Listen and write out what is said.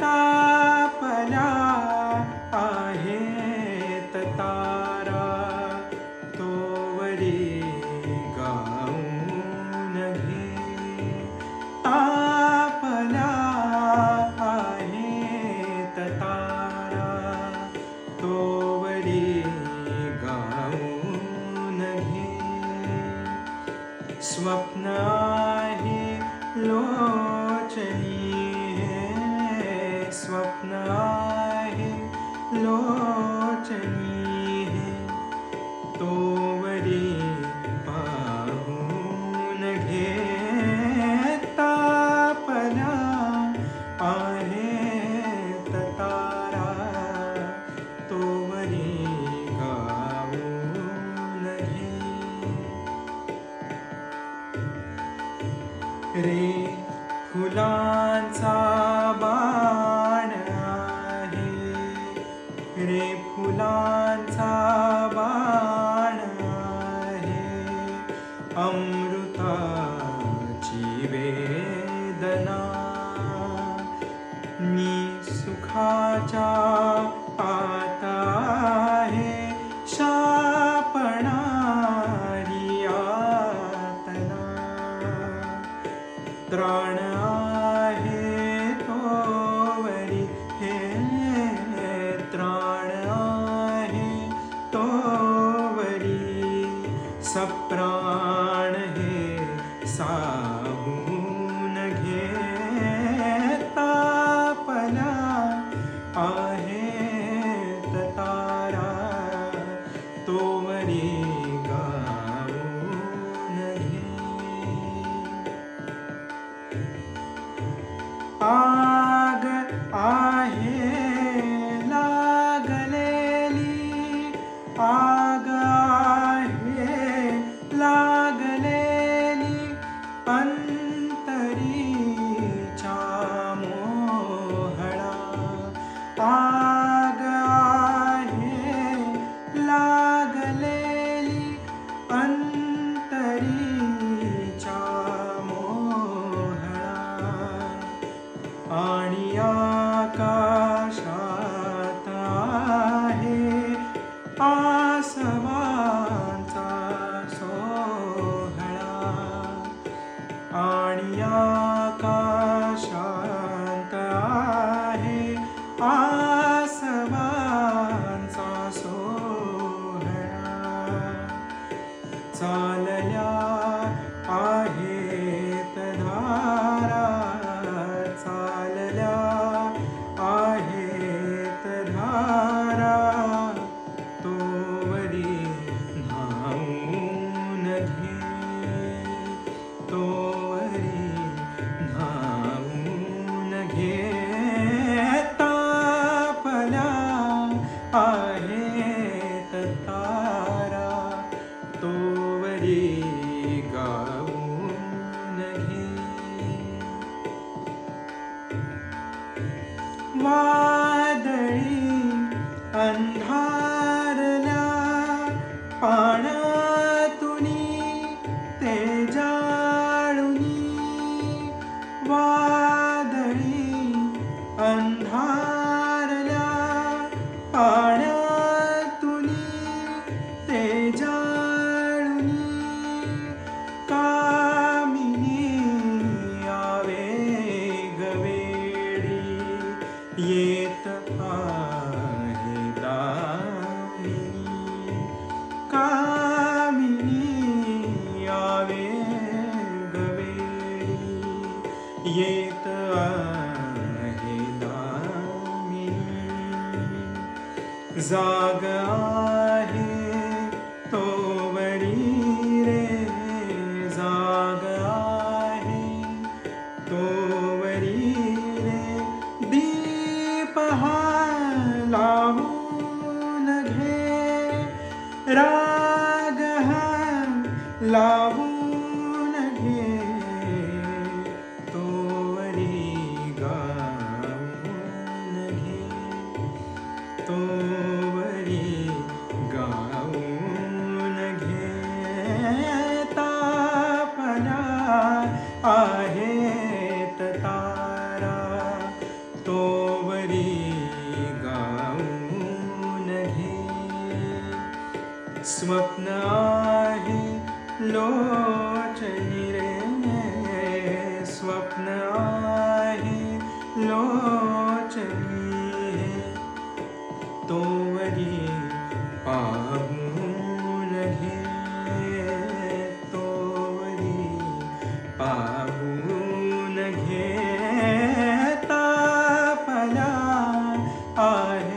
तापला आहेत तारा तोवरी रे खुला त्राण गाये लागलेली अंतरीचा मोहळा आग आहे लागलेली अंतरीचा मोहळा आणि time. जाग आहे तोवरी रे जाग आहे तोवरी रे. दीप हा लावून घे राग हा लावून गोवरी गाऊन घेता पदा आहेत तारा. तोवरी गाऊन घे. स्वप्न आहे लो I